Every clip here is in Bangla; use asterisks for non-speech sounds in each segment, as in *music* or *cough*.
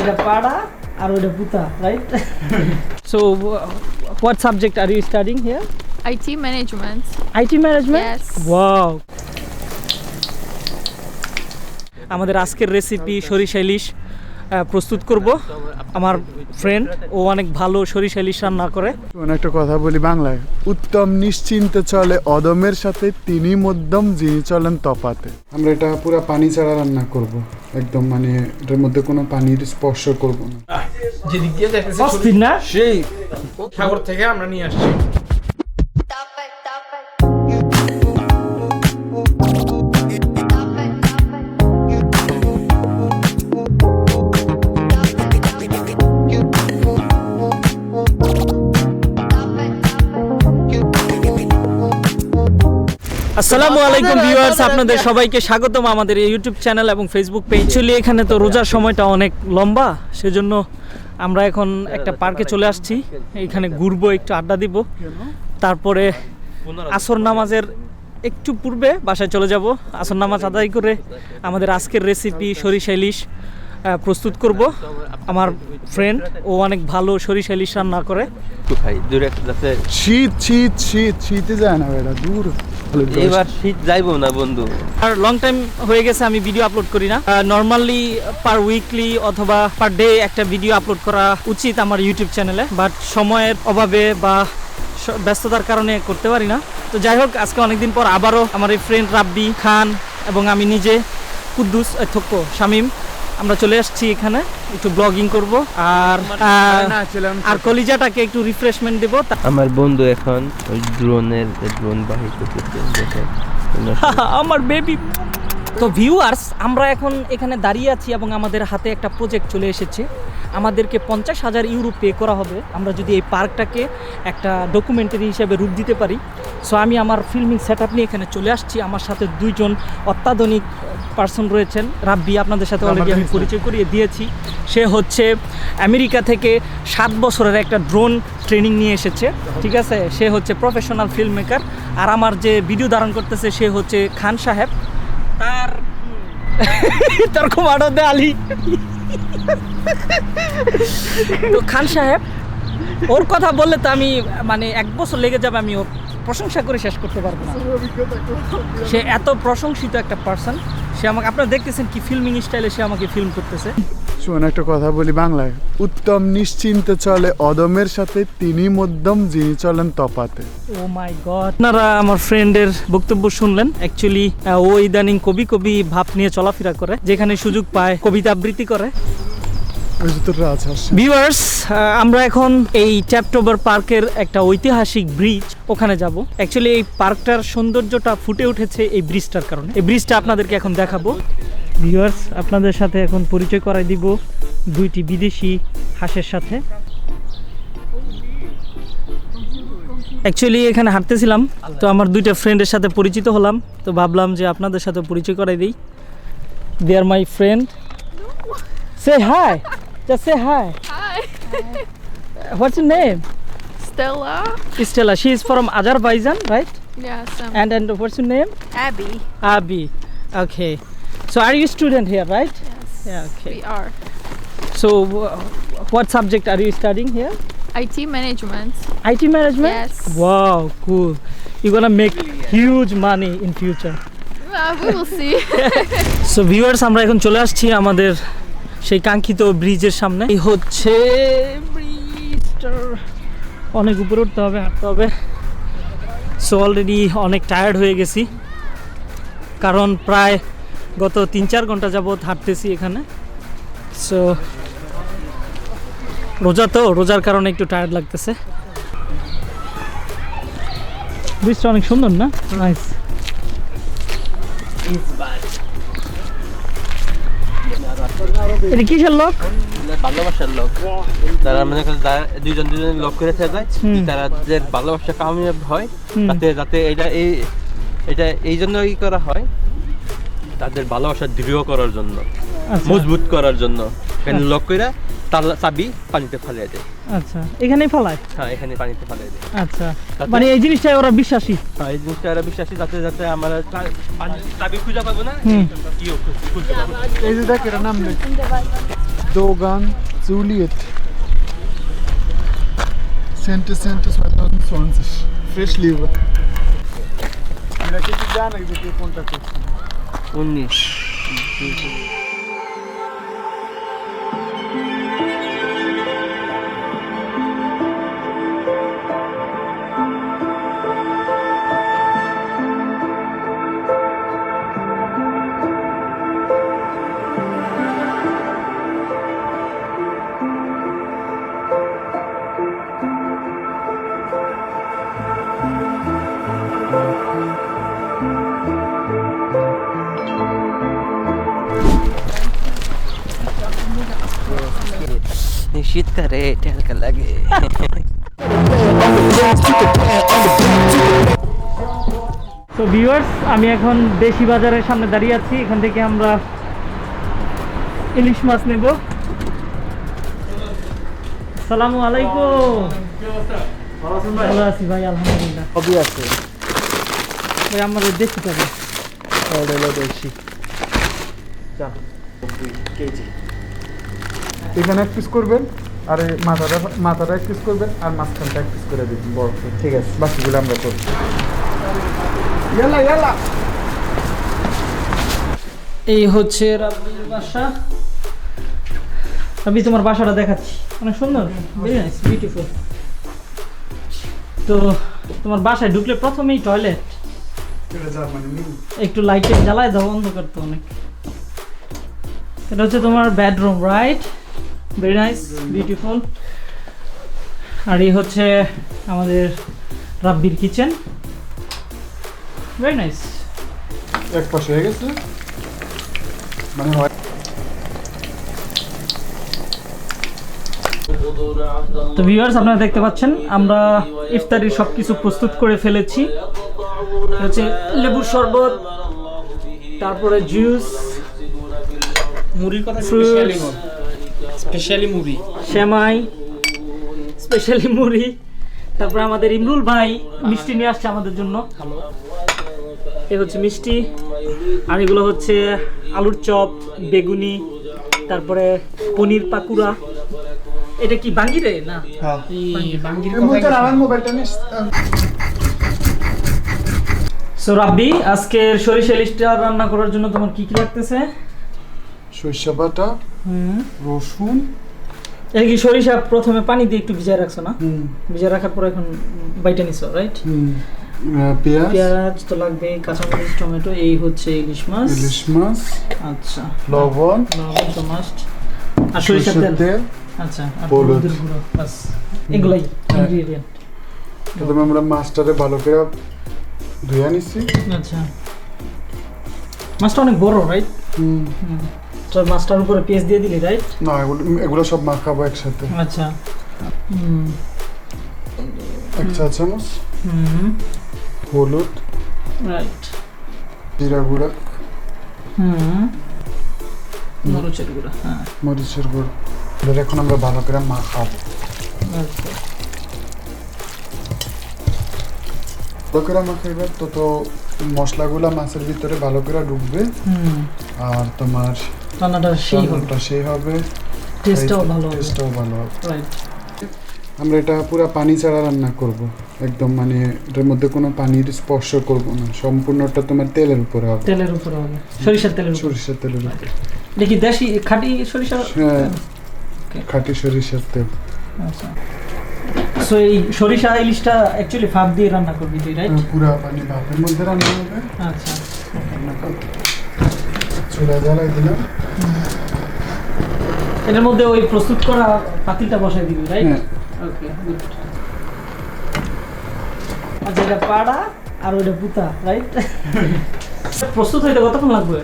এটা পাড়া আর ওটা পুতা right so what subject are you studying here IT management. IT management Yes. Wow আমাদের আজকের রেসিপি সরিষা ইলিশ। প্রস্তুত করব। আমার ফ্রেন্ড ও অনেক ভালো সরিষা ইলিশ রান্না করে। একটা কথা বলি বাংলায়। উত্তম নিশ্চিন্তে চলে অদমের সাথে তিনি মধ্যম যিনি চলেন তপাতে আমরা এটা পুরো পানি ছাড়া রান্না করব। একদম মানে এটার মধ্যে কোনো পানির স্পর্শ করব না। যেদিক দিয়ে দেখতেছি না? সেই সাগর থেকে আমরা নিয়ে আসছি। আসসালামু আলাইকুম ভিউয়ার্স আপনাদের সবাইকে স্বাগতম আমাদের এই ইউটিউব চ্যানেল এবং ফেসবুক পেজ চলি এখানে তো রোজার সময়টা অনেক লম্বা সেজন্য আমরা এখন একটা পার্কে চলে আসছি। এখানে ঘুরবো একটু আড্ডা দিব। তারপরে আসর নামাজের একটু পূর্বে বাসায় চলে যাব। আসর নামাজ আদায় করে আমাদের আজকের রেসিপি সরিষা ইলিশ। প্রস্তুত করব। আমার ফ্রেন্ড ও অনেক ভালো সরিষা ইলিশ রান্না করে। একটু দূরে যাতে শীত শীত শীত শীতে যায় না বেটা দূর। এবার শীত যাইবো না বন্ধু। আর লং টাইম হয়ে গেছে আমি ভিডিও আপলোড করি না। নর্মালি পার উইকলি অথবা পার ডে একটা ভিডিও আপলোড করা উচিত আমার ইউটিউব চ্যানেলে বাট সময়ের অভাবে বা ব্যস্ততার কারণে করতে পারি না। তো যাই হোক আজকে অনেকদিন পর আবারও আমার এই ফ্রেন্ড রাব্বি খান এবং আমি নিজে কুদ্দুস থক্কো শামিম। আমরা চলে আসছি এখানে একটু ব্লগিং করব। আর আর কলিজাটাকে একটু রিফ্রেশমেন্ট দেবো। আমার বন্ধু এখন ওই ড্রোনের ড্রোন বাহির করতেছে দেখে। *laughs* আমার বেবি তো ভিউয়ার্স আমরা এখন এখানে দাঁড়িয়ে আছি এবং আমাদের হাতে একটা প্রজেক্ট চলে এসেছে। আমাদেরকে পঞ্চাশ হাজার ইউরো পে করা হবে। আমরা যদি এই পার্কটাকে একটা ডকুমেন্টারি হিসেবে রূপ দিতে পারি। সো আমি আমার ফিল্মিং সেট নিয়ে এখানে চলে আসছি। আমার সাথে দুইজন অত্যাধুনিক পার্সন রয়েছেন। রাব্বি আপনাদের সাথে অলরেডি আমি পরিচয় করিয়ে দিয়েছি। সে হচ্ছে আমেরিকা থেকে সাত বছরের একটা ড্রোন ট্রেনিং নিয়ে এসেছে। ঠিক আছে? সে হচ্ছে প্রফেশনাল ফিল্ম মেকার আর আমার যে ভিডিও ধারণ করতেছে সে হচ্ছে খান সাহেব। তার *laughs* তার খুব আনন্দ আলী। তো খান সাহেব ওর কথা বললে তো আমি মানে এক বছর লেগে যাবে আমি ওর প্রশংসা করে শেষ করতে পারব না। সে এত প্রশংসিত একটা পার্সন সে আমাকে আপনারা দেখতেছেন কি ফিল্মিং স্টাইলে সে আমাকে ফিল্ম করতেছে? শোন একটা কথা বলি বাংলায়। উত্তম নিশ্চিন্ত চলে অদমের সাথে তিনি মধ্যম যিনি চলেন তপাতে। ও মাই গড আপনারা আমার ফ্রেন্ডের বক্তব্য শুনলেন। অ্যাকচুয়ালি ও ইদানিং কবি কবি ভাব নিয়ে চলাফেরা করে যেখানে সুযোগ পায় কবিতা আবৃত্তি করে ওই যে তোর রাজহাঁস ভিউয়ার্স আমরা এখন এই ট্যাপটোবার পার্কের একটা ঐতিহাসিক ব্রিজ ওখানে যাব। অ্যাকচুয়ালি এই পার্কটার সৌন্দর্যটা ফুটে উঠেছে এই ব্রিজটার কারণে। এই ব্রিজটা আপনাদেরকে এখন দেখাবো। ভিউয়ার্স আপনাদের সাথে এখন পরিচয় করাই দিব দুইটি বিদেশি হাঁসের সাথে। অ্যাকচুয়ালি এখানে হাঁটতেছিলাম, তো আমার দুইটা ফ্রেন্ডের সাথে পরিচিত হলাম, তো ভাবলাম যে আপনাদের সাথে পরিচয় করাই দিই। They are my friend say hi just say hi Hi. What's your name? Stella. Stella. She is from Azerbaijan, right? Yes, I'm And and what's your name? Abby. Abi. Okay. So are you student here, right? Yes. Yeah. Okay. We are. So wh- what subject are you studying here? IT management. IT management. Yes. Wow, cool. You're gonna make huge money in future. Well, we will see. So viewers আমরা এখন চলে আসছি আমাদের সেই কাঙ্ক্ষিত ব্রিজের সামনে। এই হচ্ছে ব্রিজটার। অনেক উপরে উঠতে হবে, হাঁটতে হবে। সো অলরেডি অনেক টায়ার্ড হয়ে গেছি। কারণ প্রায় গত তিন চার ঘণ্টা যাবৎ হাঁটতেছি এখানে। সো রোজা তো, রোজার কারণে একটু টায়ার্ড লাগতেছে। ব্রিজটা অনেক সুন্দর না? নাইস এটা কিসের লোক? ভালোবাসার লোক। তারা মনে দুইজন দুজন লোক করে থাকে হুম। তারা যে ভালোবাসা কামিয়াব হয় তাতে যাতে এটা এই এটা এই জন্যই করা হয় তাদের ভালোবাসা দৃঢ় করার জন্য আচ্ছা। মজবুত করার জন্য। কেন লোক করে তার চাবি পানিতে ফালিয়ে দেয়। আচ্ছা এখানেই ফালায়? হ্যাঁ এখানে পানিতে ফালিয়ে দেয়। আচ্ছা মানে এই জিনিসটাই ওরা বিশ্বাসী? হ্যাঁ এই জিনিসটা ওরা বিশ্বাসী যাতে যাতে আমরা চাবি ইয়ে খুঁজে পাবো না এই যে দেখ এটা নাম Dogan Juliet. Center Center 2020 fresh liver. উনিশ। करे ठहक लगे তো ভিউয়ার্স আমি এখন দেশি বাজারের সামনে দাঁড়িয়ে আছি। এখান থেকে আমরা ইলিশ মাছ নেব। সালামু আলাইকুম। ভালো আছি ভাই আলহামদুলিল্লাহ। সবই আছে। ভাই আমাদের দেশি পাবে দেশি। এখানে এক পিস করবেন? আর মাথাটা মাথাটা এক পিস করবেন আর মাঝখানটা এক পিস করে দিবেন। বড়। ঠিক আছে বাকিগুলো আমরা করব ইয়ালা ইয়ালা এই হচ্ছে রাব্বির বাসা। আমি তোমার বাসাটা দেখাচ্ছি। অনেক সুন্দর বিউটিফুল তো তোমার বাসায় ঢুকলে প্রথমেই টয়লেট মিনি একটু লাইটে জ্বালায় দাও অন্ধকার তো অনেক। এটা হচ্ছে তোমার bedroom right very nice beautiful আর এই হচ্ছে আমাদের রাব্বির কিচেন ভেরি নাইস এক পাশে হয়ে গেছে। মানে হয়। তো ভিউয়ার্স আপনারা দেখতে পাচ্ছেন আমরা ইফতারির সব কিছু প্রস্তুত করে ফেলেছি। হচ্ছে লেবুর শরবত তারপরে জুস মুড়ির কথা. স্পেশালি মুড়ি। সেমাই স্পেশালি মুড়ি তারপরে আমাদের ইমরুল ভাই মিষ্টি নিয়ে আসছে আমাদের জন্য। এ হচ্ছে মিষ্টি আর এগুলো হচ্ছে আলুর চপ বেগুনি তারপরে পনির পাকুড়া। এটা কি বাঙ্গিরে না? হ্যাঁ। বাঙ্গির সো রাব্বি আজকের সরিষা ইলিশটা রান্না করার জন্য তোমার কি কি লাগতেছে? সরিষা বাটা হুম। রসুন। এটা কি সরিষা প্রথমে পানি দিয়ে একটু ভিজায় রাখছো না? ভিজায় রাখার পর এখন বাইটা নিছো রাইট পেঁয়াজ। পেঁয়াজ তো লাগবে কাঁচামরিচ টমেটো এই হচ্ছে ইলিশ মাছ। ইলিশ মাছ। আচ্ছা। লবণ। লবণ তো মাস্ট আর সরিষার তেল? আচ্ছা আর হলুদ। গুঁড়ো বাস। এগুলাই হ্যাঁ। ইনগ্রেডিয়েন্ট প্রথমে আমরা মাছটারে ভালো করে ধুয়ে নিছি। আচ্ছা। মাছটা অনেক বড় রাইট হুম। তো মাছটার উপরে পেঁয়াজ দিয়ে দিলি রাইট না এগুলো এগুলো সব মাখাবো একসাথে। আচ্ছা। হুম। এক চা চামচ। হুম। হলুদ। রাইট জিরা গুঁড়া। হুম। মরিচের গুঁড়া হ্যাঁ। মরিচের গুঁড়ো। এবার এখন আমরা ভালো করে মাখাবো। আচ্ছা। ভালো করে মাখাইবে তো তো মশলাগুলো মাছের ভিতরে ভালো করে ঢুকবে হুম। আর তোমার রান্নাটা সেই হবে। সেই হবে। টেস্টটাও ভালো হবে। টেস্টটাও ভালো হবে। রাইট আমরা এটা পুরো পানি ছাড়া রান্না করব। একদম মানে এটার মধ্যে কোনো পানির স্পর্শ করব না। সম্পূর্ণটা তোমার তেলের উপরে হবে। তেলের উপরে হবে। সরিষার তেলের উপরে। সরিষার তেলের উপরে। দেখি দেশি খাঁটি সরিষা? হ্যাঁ। খাঁটি সরিষার তেল। আচ্ছা। সো এই সরিষা ইলিশটা অ্যাকচুয়ালি ভাপ দিয়ে রান্না করবি তুই রাইট পুরা পানি ভাপের মধ্যে রান্না হবে। আচ্ছা। চুলা জ্বালাই দিলাম। এটার মধ্যে ওই প্রস্তুত করা পাতিলটা বসাই দিবি রাইট ওকে গুড আচ্ছা এটা পাড়া আর ওইটা পুতা রাইট *laughs* প্রস্তুত হইতে কতক্ষণ লাগবে?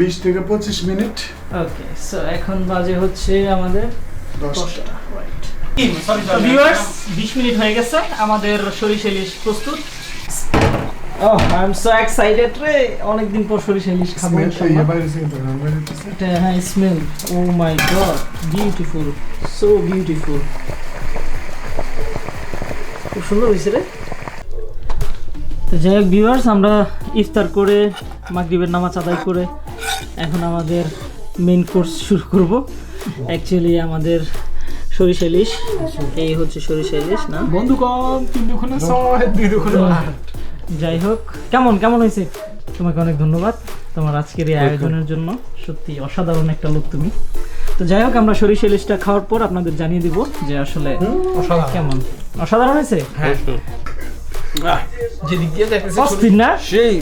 বিশ থেকে পঁচিশ মিনিট। ওকে সো এখন বাজে হচ্ছে আমাদের দশটা। দশটা রাইট ভিউয়ার্স বিশ মিনিট হয়ে গেছে আমাদের সরিষা ইলিশ প্রস্তুত। ও রে। অনেকদিন পর সরিষা ইলিশ খাব। এটা হ্যাঁ smell oh my god beautiful so beautiful খুব সুন্দর হয়েছে রে। তো যাই হোক ভিউয়ার্স আমরা ইফতার করে মাগরিবের নামাজ আদায় করে এখন আমাদের মেন কোর্স শুরু করব। অ্যাকচুয়ালি আমাদের সরিষা ইলিশ এই হচ্ছে সরিষা ইলিশ না? বন্ধু কম তিন দুখানে ছয় দুই দুখানে যাই হোক কেমন কেমন হয়েছে? তোমাকে অনেক ধন্যবাদ তোমার আজকের এই আয়োজনের জন্য। সত্যি অসাধারণ একটা লোক তুমি। তো যাই হোক আমরা সরিষা ইলিশটা খাওয়ার পর আপনাদের জানিয়ে দিব যে আসলে কেমন। অসাধারণ হয়েছে? দিয়ে অস্থির না? সেই।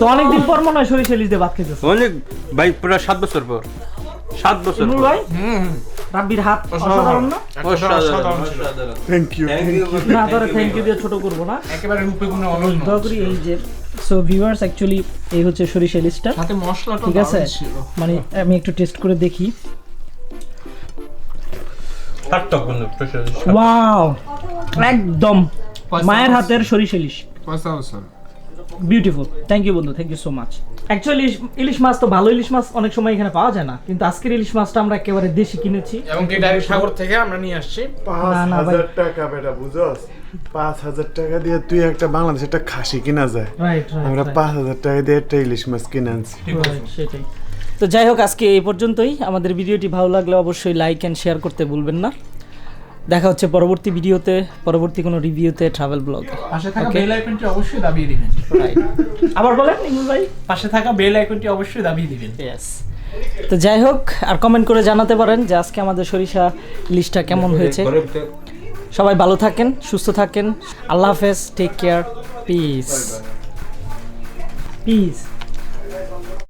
তো অনেকদিন পর মনে হয় সরিষা ইলিশ দিয়ে ভাত খেতেছে। অনেক ভাই পুরো সাত বছর পর। সাত বছর ভাই? রাব্বির হাত অসাধারণ না? অসাধারণ থ্যাংক ইউ না ধরে থ্যাংক ইউ দিয়ে ছোট করব না। একেবারে রূপে গুণে অনন্য। এই যে সো ভিউয়ার্স অ্যাকচুয়ালি এই হচ্ছে সরিষা ইলিশটা সাথে মশলাটা ঠিক আছে? মানে আমি একটু টেস্ট করে দেখি। সার্থক বন্ধু ওয়াও একদম। মায়ের হাতের সরিষা ইলিশ পয়সা বিউটিফুল থ্যাংক ইউ বন্ধু. Thank you so much actually ইলিশ মাছ তো ভালো ইলিশ মাছ অনেক সময় এখানে পাওয়া যায় না। কিন্তু আজকের ইলিশ মাছটা আমরা একেবারে দেশি কিনেছি। এবং কি ডাইরেক্ট সাগর থেকে আমরা নিয়ে আসছি? পাঁচ। হাজার টাকা বেটা বুঝস? পাঁচ হাজার টাকা দিয়ে তুই একটা বাংলাদেশ একটা খাসি কিনা যায়। রাইট আমরা রাইট পাঁচ হাজার টাকা দিয়ে একটা ইলিশ মাছ কিনে আনছি। সেটাই। তো যাই হোক আজকে এই পর্যন্তই। আমাদের ভিডিওটি ভালো লাগলে অবশ্যই লাইক অ্যান্ড শেয়ার করতে ভুলবেন না। দেখা হচ্ছে পরবর্তী ভিডিওতে পরবর্তী কোনো রিভিউতে ট্রাভেল ব্লগে পাশে থাকা বেল আইকনটি অবশ্যই দাবিয়ে দিবেন। আবার বলেন ইমরুল ভাই? পাশে থাকা বেল আইকনটি অবশ্যই দাবিয়ে দিবেন। ইয়েস তো যাই হোক আর কমেন্ট করে জানাতে পারেন যে আজকে আমাদের সরিষা লিস্টটা কেমন হয়েছে। সবাই ভালো থাকেন সুস্থ থাকেন। আল্লাহ হাফেজ টেক কেয়ার পিস পিস